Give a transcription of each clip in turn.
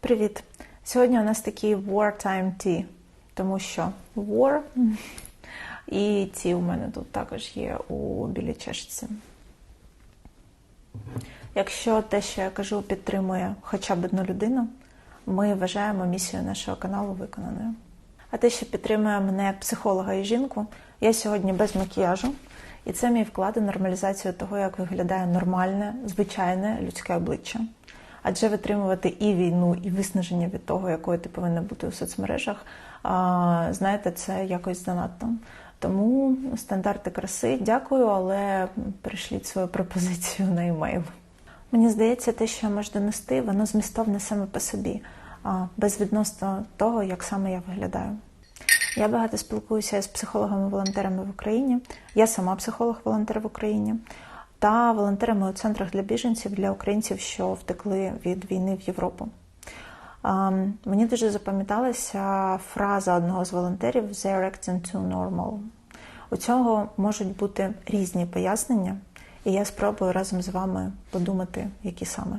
Привіт! Сьогодні у нас такий wartime tea, тому що war і ті у мене тут також є у білій чашці. Якщо те, що я кажу, підтримує хоча б одну людину, ми вважаємо місію нашого каналу виконаною. А те, що підтримує мене як психолога і жінку, я сьогодні без макіяжу, і це мій вклад у нормалізацію того, як виглядає нормальне, звичайне людське обличчя. Адже витримувати і війну, і виснаження від того, якою ти повинна бути у соцмережах, знаєте, це якось занадто. Тому стандарти краси, дякую, але прийшліть свою пропозицію на емейл. Мені здається, те, що я можу донести, воно змістовне саме по собі, безвідносно того, як саме я виглядаю. Я багато спілкуюся з психологами-волонтерами в Україні. Я сама психолог-волонтер в Україні та волонтерами у центрах для біженців для українців, що втекли від війни в Європу. Мені дуже запам'яталася фраза одного з волонтерів «They're acting too normal». У цього можуть бути різні пояснення, і я спробую разом з вами подумати, які саме.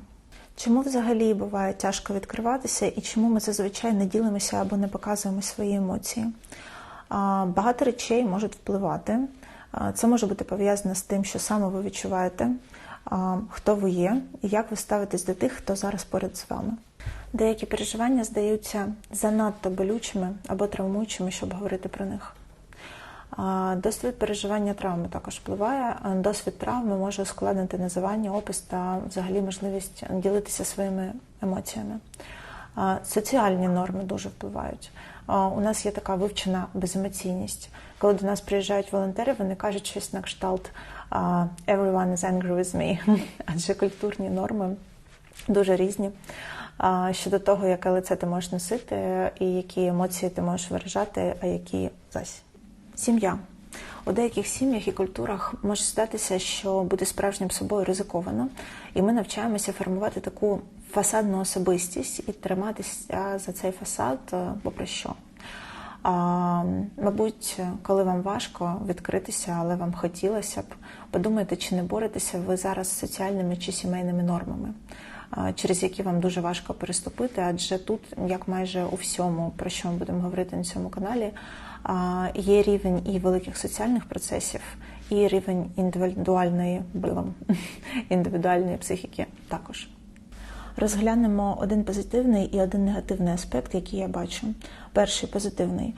Чому взагалі буває тяжко відкриватися і чому ми зазвичай не ділимося або не показуємо свої емоції? Багато речей можуть впливати. Це може бути пов'язане з тим, що саме ви відчуваєте, хто ви є і як ви ставитесь до тих, хто зараз поряд з вами. Деякі переживання здаються занадто болючими або травмуючими, щоб говорити про них. Досвід переживання травми також впливає. Досвід травми може ускладнити називання, опис та взагалі можливість ділитися своїми емоціями. Соціальні норми дуже впливають. У нас є така вивчена беземоційність. Коли до нас приїжджають волонтери, вони кажуть щось на кшталт «everyone is angry with me», адже культурні норми дуже різні. Щодо того, яке лице ти можеш носити, і які емоції ти можеш виражати, а які зась. Сім'я. У деяких сім'ях і культурах може статися, що бути справжнім собою ризиковано, і ми навчаємося формувати таку фасадну особистість і триматися за цей фасад попри що. А, Мабуть, коли вам важко відкритися, але вам хотілося б, подумайте, чи не боретеся ви зараз з соціальними чи сімейними нормами, через які вам дуже важко переступити, адже тут, як майже у всьому, про що ми будемо говорити на цьому каналі, є рівень і великих соціальних процесів, і рівень індивідуальної індивідуальної психіки також. Розглянемо один позитивний і один негативний аспект, який я бачу. Перший позитивний.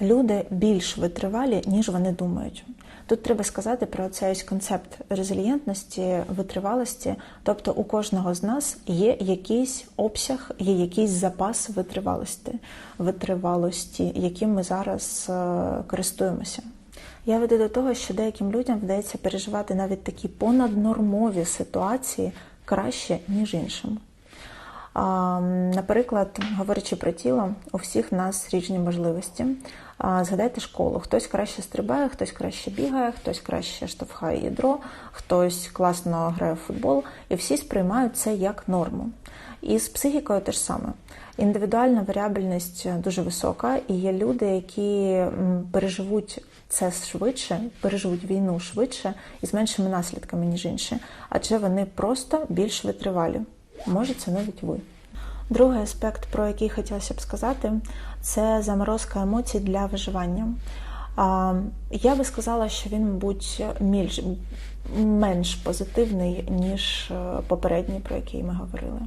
Люди більш витривалі, ніж вони думають. Тут треба сказати про цей концепт резилієнтності, витривалості. Тобто у кожного з нас є якийсь обсяг, є якийсь запас витривалості, витривалості, яким ми зараз е, користуємося. Я веду до того, що деяким людям вдається переживати навіть такі понаднормові ситуації краще, ніж іншим. Наприклад, говорячи про тіло, у всіх нас різні можливості. Згадайте школу. Хтось краще стрибає, хтось краще бігає, хтось краще штовхає ядро, хтось класно грає в футбол, і всі сприймають це як норму. І з психікою теж саме. Індивідуальна варіабельність дуже висока, і є люди, які переживуть це швидше, переживуть війну швидше і з меншими наслідками, ніж інші, адже вони просто більш витривалі. Може, це навіть ви. Другий аспект, про який хотілося б сказати, це заморозка емоцій для виживання. Я би сказала, що він, мабуть, менш позитивний, ніж е, попередній, про який ми говорили.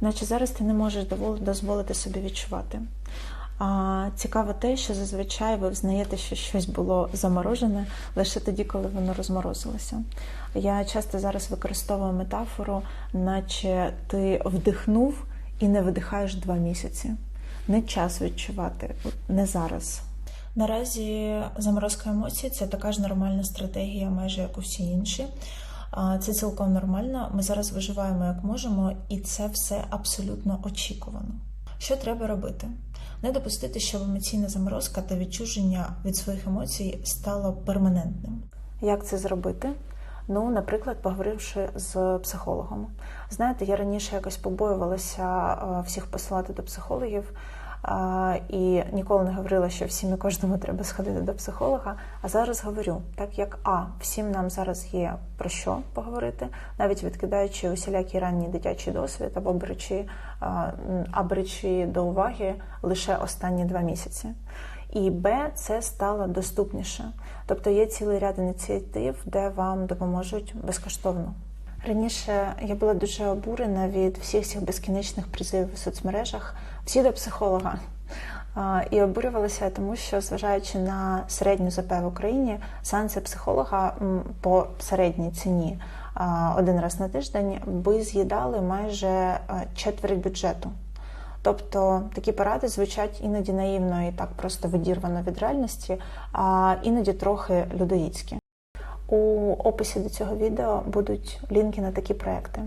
Наче зараз ти не можеш дозволити собі відчувати. А Цікаво те, що зазвичай ви взнаєте, що щось було заморожене лише тоді, коли воно розморозилося. Я часто зараз використовую метафору, наче ти вдихнув і не видихаєш два місяці. Не час відчувати, не зараз. Наразі заморозка емоцій це така ж нормальна стратегія, майже як у всі інші. Це цілком нормально. Ми зараз виживаємо як можемо, і це все абсолютно очікувано. Що треба робити? Не допустити, щоб емоційна заморозка та відчуження від своїх емоцій стало перманентним. Як це зробити? Ну, наприклад, поговоривши з психологом. Знаєте, я раніше якось побоювалася всіх посилати до психологів, і ніколи не говорила, що всім і кожному треба сходити до психолога. А зараз говорю, так як а всім нам зараз є про що поговорити, навіть відкидаючи усілякий ранній дитячий досвід або м, а беручи до уваги лише останні два місяці. І Б це стало доступніше. Тобто є цілий ряд ініціатив, де вам допоможуть безкоштовно. Раніше я була дуже обурена від всіх цих безкінечних призивів в соцмережах, всі до психолога. І обурювалася, тому що, зважаючи на середню ЗП в Україні, сеанси психолога по середній ціні один раз на тиждень би з'їдали майже четверть бюджету. Тобто такі поради звучать іноді наївно і так просто видірвано від реальності, а іноді трохи людоїцькі. У описі до цього відео будуть лінки на такі проекти.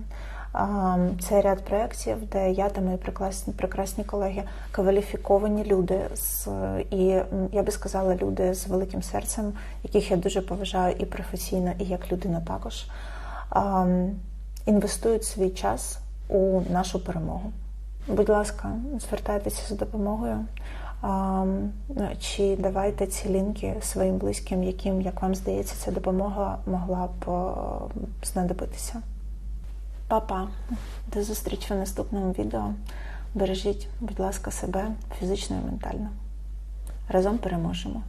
Це ряд проєктів, де я та мої прекрасні, прекрасні колеги, кваліфіковані люди з і я би сказала, люди з великим серцем, яких я дуже поважаю і професійно, і як людина також інвестують свій час у нашу перемогу. Будь ласка, звертайтеся за допомогою. Чи давайте ці лінки своїм близьким, яким, як вам здається, ця допомога могла б е, знадобитися. Па-па. До зустрічі в наступному відео. Бережіть, будь ласка, себе фізично і ментально. Разом переможемо.